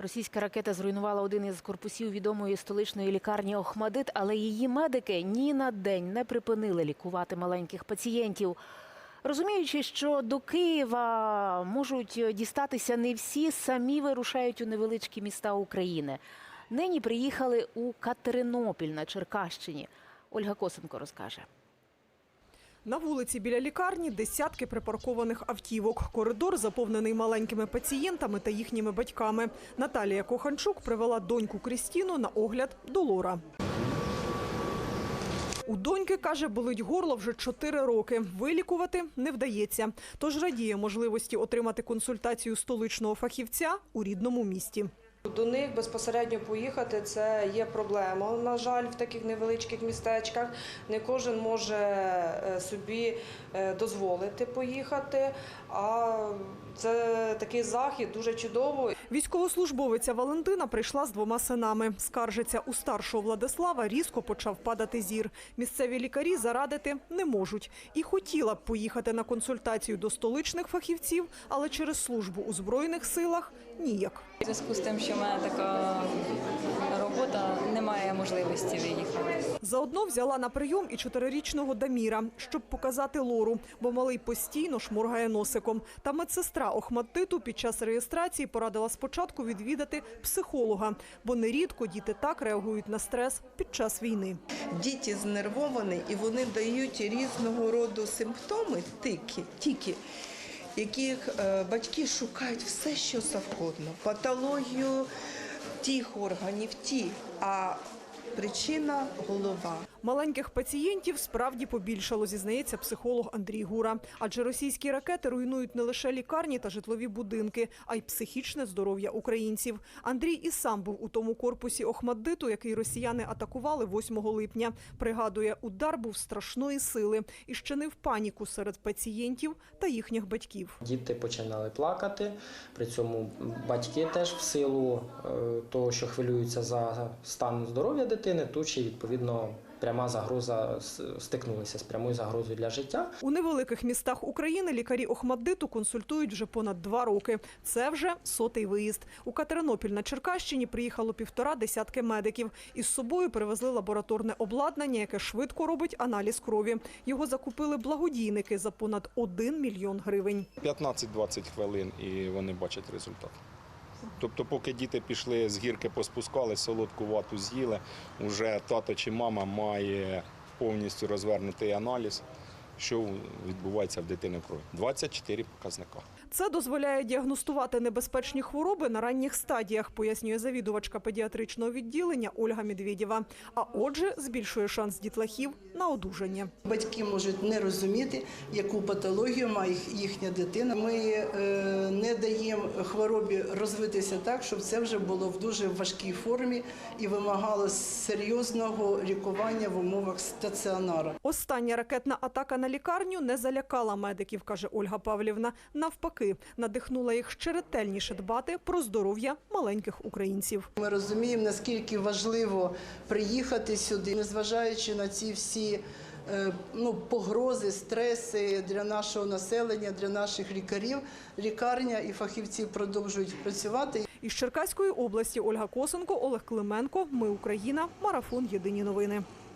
Російська ракета зруйнувала один із корпусів відомої столичної лікарні Охмадит, але її медики ні на день не припинили лікувати маленьких пацієнтів. Розуміючи, що до Києва можуть дістатися не всі, самі вирушають у невеличкі міста України. Нині приїхали у Катеринопіль на Черкащині. Ольга Косенко розкаже. На вулиці біля лікарні десятки припаркованих автівок. Коридор заповнений маленькими пацієнтами та їхніми батьками. Наталія Коханчук привела доньку Крістіну на огляд до Лора. У доньки, каже, болить горло вже 4 роки. Вилікувати не вдається. Тож радіє можливості отримати консультацію столичного фахівця у рідному місті. До них безпосередньо поїхати це є проблема. На жаль, в таких невеличких містечках не кожен може е, собі е, дозволити поїхати. А це такий захід дуже чудово. Військовослужбовиця Валентина прийшла з двома синами. Скаржиться, у старшого Владислава різко почав падати зір. Місцеві лікарі зарадити не можуть. І хотіла б поїхати на консультацію до столичних фахівців, але через службу у Збройних силах ніяк. У зв'язку з тим, що в мене така робота, немає можливості виїхати. Заодно взяла на прийом і чотирирічного Даміра, щоб показати лору, бо малий постійно шморгає носиком. Та медсестра Охматиту під час реєстрації порадила спочатку відвідати психолога, бо нерідко діти так реагують на стрес під час війни. Діти знервовані і вони дають різного роду симптоми, тики, тільки, яких е, батьки шукають все, що завгодно. Патологію тих органів, ті, а причина голова. Маленьких пацієнтів справді побільшало, зізнається психолог Андрій Гура. Адже російські ракети руйнують не лише лікарні та житлові будинки, а й психічне здоров'я українців. Андрій і сам був у тому корпусі Охмаддиту, який росіяни атакували 8 липня. Пригадує, удар був страшної сили і щинив паніку серед пацієнтів та їхніх батьків. Діти починали плакати. При цьому батьки теж в силу е, того, що хвилюються за стан здоров'я дитини, тут ще відповідно пряма загроза стикнулися з прямою загрозою для життя. У невеликих містах України лікарі Охмаддиту консультують вже понад два роки. Це вже сотий виїзд. У Катеринопіль на Черкащині приїхало півтора десятки медиків. Із собою привезли лабораторне обладнання, яке швидко робить аналіз крові. Його закупили благодійники за понад 1 мільйон гривень. 15-20 хвилин і вони бачать результат. Тобто, поки діти пішли з гірки, поспускали, солодку вату з'їли, вже тато чи мама має повністю розвернутий аналіз, що відбувається в дитини в крові. 24 показника. Це дозволяє діагностувати небезпечні хвороби на ранніх стадіях, пояснює завідувачка педіатричного відділення Ольга Медведєва. А отже, збільшує шанс дітлахів на одужання. Батьки можуть не розуміти, яку патологію має їхня дитина. Ми е, не даємо хворобі розвитися так, щоб це вже було в дуже важкій формі і вимагало серйозного лікування в умовах стаціонару. Остання ракетна атака на лікарню не залякала медиків, каже Ольга Павлівна. Навпаки, надихнула їх ще ретельніше дбати про здоров'я маленьких українців. Ми розуміємо, наскільки важливо приїхати сюди, незважаючи на ці всі. е, Ну, погрози, стреси для нашого населення, для наших лікарів. Лікарня і фахівці продовжують працювати. Із Черкаської області Ольга Косенко, Олег Клименко. Ми Україна. Марафон. Єдині новини.